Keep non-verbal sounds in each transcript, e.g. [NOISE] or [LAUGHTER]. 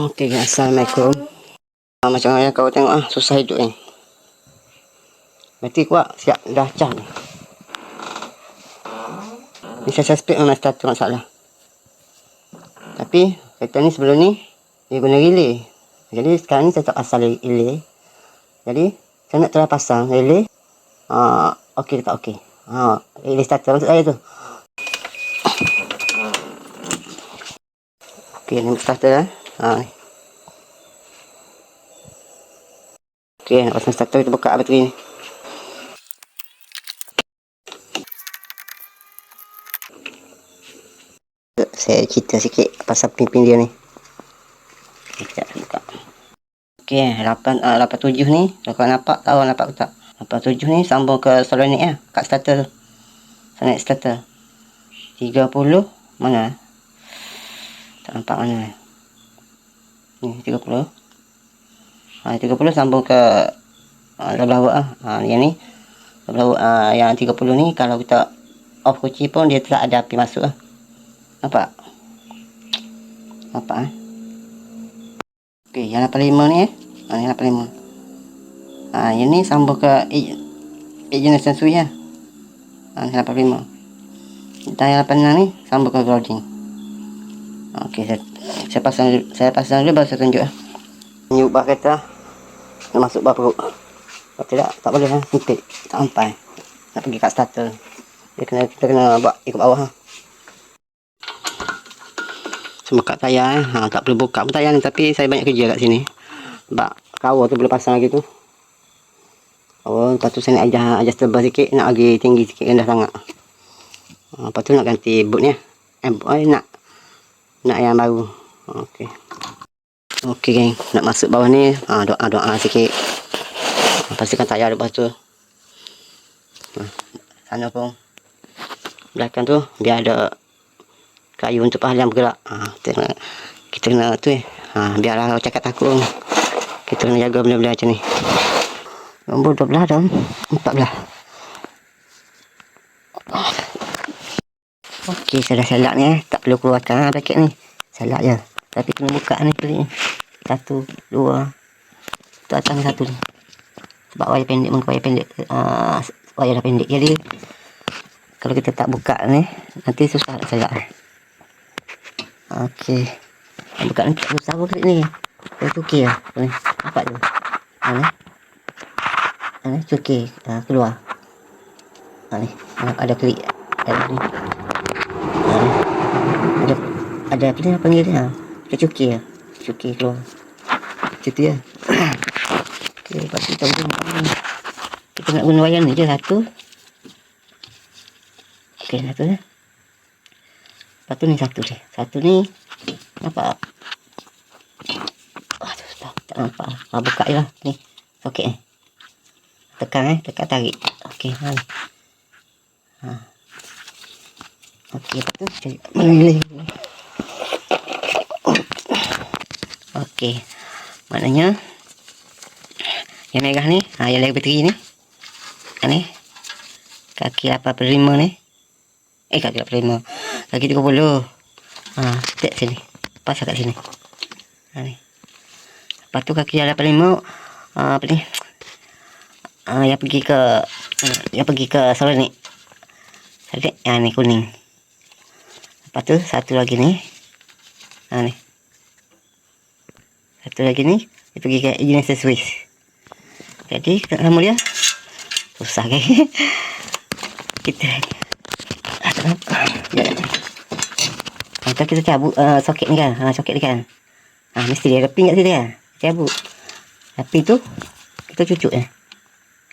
Okey, Assalamualaikum. Ah, macam yang kau tengok ah, susah hidup ni. Mati kuat, siap dah cah ni. Ni saya suspect memang satu masalah. Tapi, kereta ni sebelum ni, dia guna relay. Jadi, sekarang ni saya tak pasang relay. Jadi, saya nak try pasang relay. Ah, okey tak okey. Ha, relay starter maksud saya tu. Okey, ni starter eh. Ha. ni. Okey, nak pasang starter kita buka bateri ni. Saya cerita sikit pasal pimpin dia ni. Saya buka. Okey, 8 uh, 87 ni, kau nampak tahu nampak ke tak? 87 ni sambung ke Solonik ya, kat starter tu. Sonic starter. 30 mana? Tak nampak mana. Ni 30. Ha, 30 sambung ke uh, sebelah ah. Ha, yang ni sebelah uh, yang 30 ni kalau kita off kunci pun dia tak ada api masuk ah. Nampak? Nampak eh? Okey, yang 85 ni eh. Ha, yang 85. Ha, yang ni sambung ke agent sensui ya. Ha, ni 85. Dan yang 86 ni sambung ke grounding. Okey, saya, saya pasang saya pasang dulu baru saya tunjuk eh. Ni ubah kereta. Nak masuk bawah perut. Kalau tidak, tak boleh lah. Sempit. Tak sampai. Nak pergi kat starter. Dia kena, kita kena buat ikut bawah. Ha. Semua kat tayar eh. Ha, tak perlu buka pun tayar ni. Tapi saya banyak kerja kat sini. Sebab cover tu boleh pasang lagi tu. Oh, lepas tu saya nak ajar, ajar tebal sikit. Nak lagi tinggi sikit rendah sangat. Ha, lepas tu nak ganti boot ni. Eh, eh nak. Nak yang baru. Okey. Okey geng, nak masuk bawah ni, ha, doa-doa sikit. Ha, pastikan tak ada lepas tu. Ha, sana pun. Belakang tu, biar ada kayu untuk pahala yang bergerak. Ha, kita, kena, kita kena tu eh. Ha, biarlah cakap takut. Kita kena jaga benda-benda macam ni. Nombor 12 dah. 14. Okey, saya dah selak ni eh. Tak perlu keluarkan ha, paket ni. Selak je. Tapi kena buka ni pelik ni. Satu, dua. Tu atas satu ni. Sebab wayar pendek muka wayar pendek. Uh, wayar dah pendek. Jadi, kalau kita tak buka ni, nanti susah nak selak. Okey. Buka ni tak susah pun ni. Dia cuki lah. Ni. Nampak tu. Ha ni. Ha ni cuki. Ha, keluar. Ha ni. Ha, ada klik. Ada ni. Ha ni. Ada, ada apa ni panggil dia? Ha. Cuki lah. Cuki keluar. Tu ya. Okey, lepas tu kita guna ni. Kita nak guna wayar ni je satu. Okey, satu ya. Lepas tu ni satu je. Satu ni. Nampak? Aduh, tak, tak nampak. Ha, buka je lah. Ni. Okey ni. Tekan eh. Tekan tarik. Okey, ha. Ha. Okey, lepas tu cari mana ni. Okey. Maknanya yang merah ni, ha yang leg bateri ni. Ha ni. Kaki 85 ni. Eh kaki 85. Kaki 30. Ha, tek sini. Pasal kat sini. Ha ni. Lepas tu kaki 85 ha, apa ni? Ha, yang pergi ke yang pergi ke salon ni. Tadi yang ni kuning. Lepas tu satu lagi ni. Ha ni. Satu lagi ni dia pergi ke Genesis Swiss. Jadi kita nama dia susah kan. [LAUGHS] kita Atau kita cabut uh, soket ni kan. Ha, soket ni kan. Ha, mesti dia ada pin kat situ kan. Cabut. Tapi tu kita cucuk eh.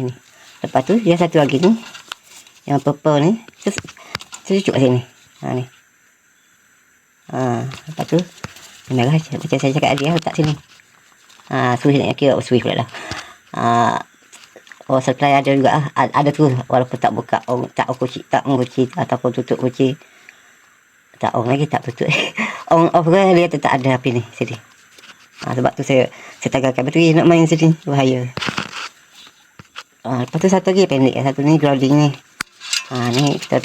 Ini. Lepas tu dia satu lagi ni. Yang purple ni. Kita, kita cucuk kat sini. Ha ni. Ha, lepas tu merah macam saya cakap tadi letak sini. Ha, switch ni kira oh, switch pula lah. Ha, oh supply ada juga ah. Ada tu walaupun tak buka oh, tak oh, kunci tak kunci ataupun tutup kunci. Tak on lagi tak tutup. on off kan dia tetap ada api ni sini. Ha, sebab tu saya saya tagarkan bateri nak main sini bahaya. Ha, lepas tu satu lagi pendek satu ni grounding ni. Ha, ni kita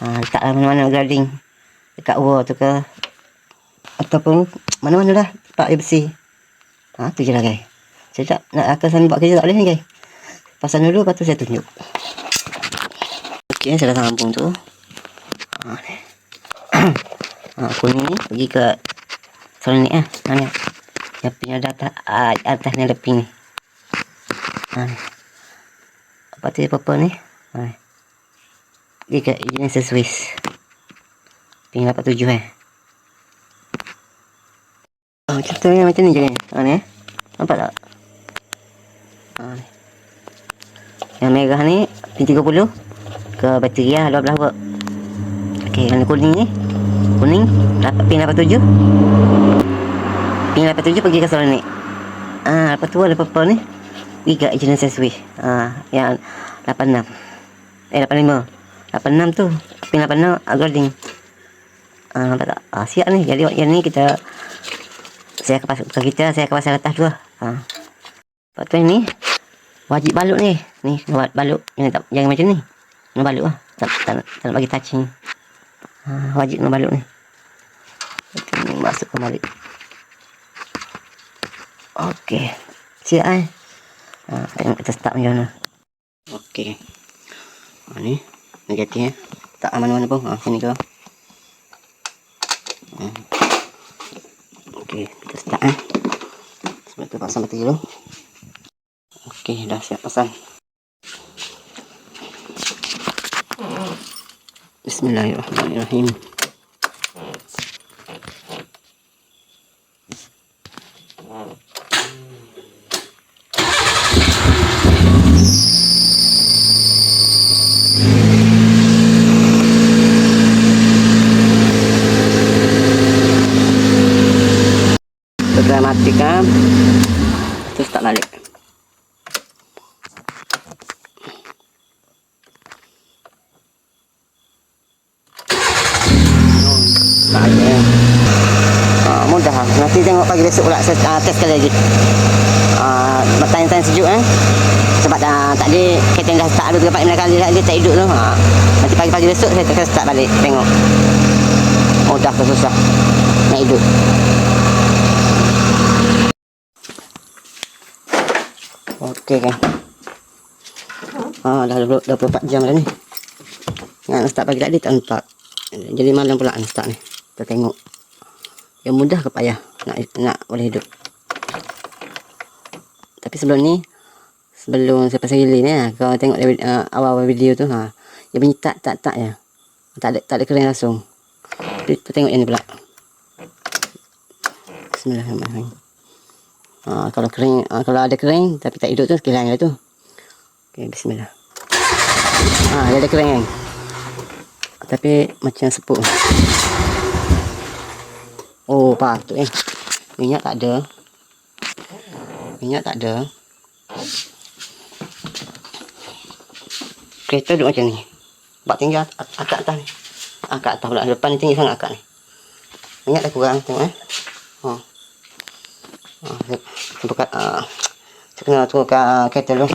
ha, letak mana-mana grounding dekat wall tu ke ataupun mana-mana dah tempat air bersih. Ha, tu je lah guys. Saya tak nak akan sambil buat kerja tak boleh ni guys. Pasang dulu lepas tu saya tunjuk. Okey, saya dah sambung tu. Ha, ni. [COUGHS] ha, kuning ni pergi ke solar ni ah. Ha, ni. Yang punya atas, ah, atas ni ada pink ni. Ha, ni. Lepas tu purple ni. Ha, ni. Pergi ke Genesis Swiss. Pink 87 eh. Oh, contohnya macam ni je ni. Ha ni eh. Nampak tak? Ha ni. Yang merah ni P30 ke bateri lah 12 volt. Okey, yang kuning ni. Kuning pin 87. Pin 87 pergi ke solar ni. Ah, lepas tu ada purple ni. Ke Genesis Switch. Ah, yang 86. Eh 85. 86 tu. Pin 86 upgrading. Ah, nampak tak? Ah, siap ni. Jadi yang ni kita saya akan pasang bukan kita saya akan pasang atas dua. Ha. lepas tu ni wajib balut ni. Ni kena balut. Jangan, tak, jangan macam ni. Kena balut lah. Tak, tak, tak, tak nak bagi touching. Ha, wajib kena balut ni. Lepas ni masuk kembali ok siap eh? Ha, yang kita start macam mana. Ok ha, ni. Negatif eh? Tak mana-mana pun. Ha, sini ke Okey, kita start eh. Sebab tu pasang bateri dulu. Okey, dah siap pasang. Bismillahirrahmanirrahim. Matikan. Terus tak balik. Ah. Nanti tengok pagi besok pula saya uh, test sekali lagi. Ah, uh, tanya-tanya sejuk eh. Sebab dah tadi kereta dah start ada 3 4 kali dah dia tak hidup tu. Ha. Nanti pagi-pagi besok saya akan start balik tengok. Mudah ke susah nak hidup. Okey kan. Ah dah 20, 24 jam dah ni. Nak start pagi tadi tak nampak. Jadi malam pula nak start ni. Kita tengok. Yang mudah ke payah nak nak boleh hidup. Tapi sebelum ni sebelum saya pasang relay ni ha, kau tengok uh, awal-awal video tu ha. Dia bunyi tak tak tak ya. Tak ada tak ada kering langsung. Kita tengok yang ni pula. Bismillahirrahmanirrahim. Ha, kalau kering, ha, kalau ada kering tapi tak hidup tu sekilang tu. Okey, bismillah. Ha, dia ada kering kan. Tapi macam sepuk. Oh, patut eh. Minyak tak ada. Minyak tak ada. Kereta duduk macam ni. Buat tinggal at- akak atas ni. Akak atas pula. Depan ni tinggi sangat akak ni. Minyak dah kurang. Tengok eh. Oh. Buka saya kena turunkan uh, kereta dulu.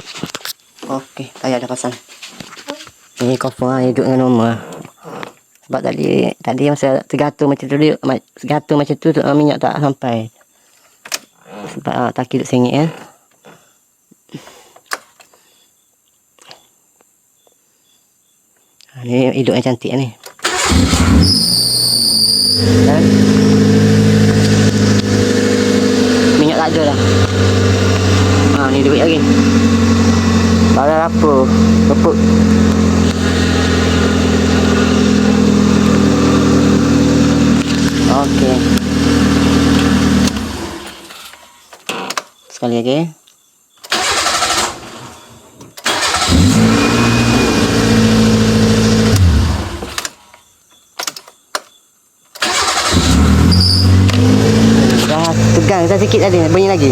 Okey, tayar dah pasang. Ini cover lah, hidup dengan normal. Sebab tadi tadi masa tergatur macam tu dia macam tu, tu uh, minyak tak sampai. Sebab uh, taki duk sengit kan. Ha, ni hidup yang cantik ni. Dan tak ada dah. Ha, ni duit lagi. Barang apa? Kepuk. Okey. Sekali lagi. Dah tegang sikit tadi bunyi lagi.